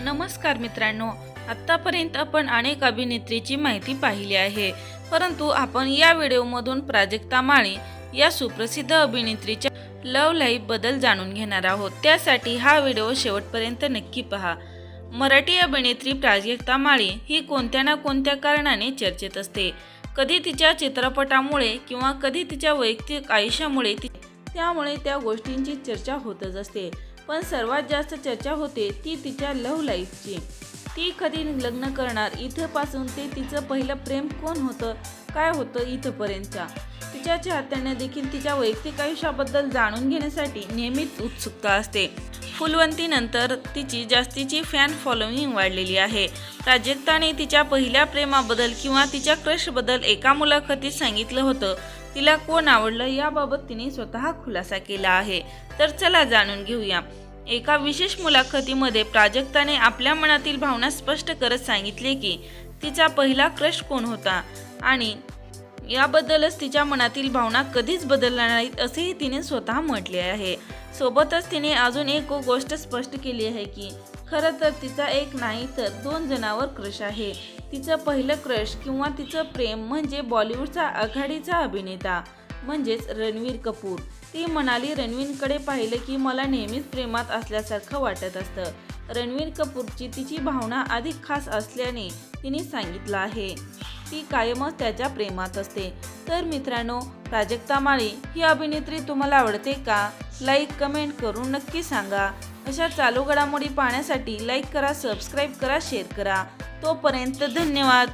नमस्कार मित्रांनो आत्तापर्यंत आपण अनेक अभिनेत्रीची माहिती पाहिली आहे. परंतु आपण या व्हिडिओमधून प्राजक्ता माळी या सुप्रसिद्ध अभिनेत्रीच्या लव लाईफबद्दल जाणून घेणार आहोत. त्यासाठी हा व्हिडिओ शेवटपर्यंत नक्की पहा. मराठी अभिनेत्री प्राजक्ता माळी ही कोणत्या ना कोणत्या कारणाने चर्चेत असते? कधी तिच्या चित्रपटामुळे किंवा कधी तिच्या वैयक्तिक आयुष्यामुळे ती त्यामुळे त्या गोष्टींची चर्चा होतच असते. पण सर्वात जास्त चर्चा होते ती तिच्या लव्ह लाईफची ती कधी लग्न करणार इथंपासून ते तिचं पहिलं प्रेम कोण होतं काय होतं इथंपर्यंतच्या? तिच्या चाहत्यांना देखील तिच्या वैयक्तिक आयुष्याबद्दल जाणून घेण्यासाठी नेहमीच उत्सुकता असते. फुलवंतीनंतर तिची जास्तीची फॅन फॉलोईंग वाढलेली आहे. प्राजक्ताने तिच्या पहिल्या प्रेमाबद्दल किंवा तिच्या क्रशबद्दल एका मुलाखतीत सांगितलं होतं. तिला कोण आवडलं याबाबत तिने स्वतः खुलासा केला आहे. तर चला जाणून घेऊया. एका विशेष मुलाखतीमध्ये प्राजक्ताने आपल्या मनातील भावना स्पष्ट करत सांगितले की तिचा पहिला क्रश कोण होता? आणि याबद्दलच तिच्या मनातील भावना कधीच बदलणार नाहीत असेही तिने स्वतः म्हटले आहे. सोबतच तिने अजून एक गोष्ट स्पष्ट केली आहे की खरं तर तिचा एक नाही तर दोन जणांवर क्रश आहे. तिचं पहिलं क्रश किंवा तिचं प्रेम म्हणजे बॉलिवूडचा आघाडीचा अभिनेता म्हणजेच रणवीर कपूर. ती म्हणाली रणवीरकडे पाहिलं की मला नेहमीच प्रेमात असल्यासारखं वाटत असतं. रणवीर कपूरची तिची भावना अधिक खास असल्याने तिने सांगितलं आहे. ती कायमच त्याच्या प्रेमात असते. तर मित्रांनो प्राजक्ता माळी ही अभिनेत्री तुम्हाला आवडते का? लाईक कमेंट करून नक्की सांगा. अशा चालू घडामोडी पाहण्यासाठी लाईक करा सबस्क्राईब करा शेअर करा. तोपर्यंत धन्यवाद.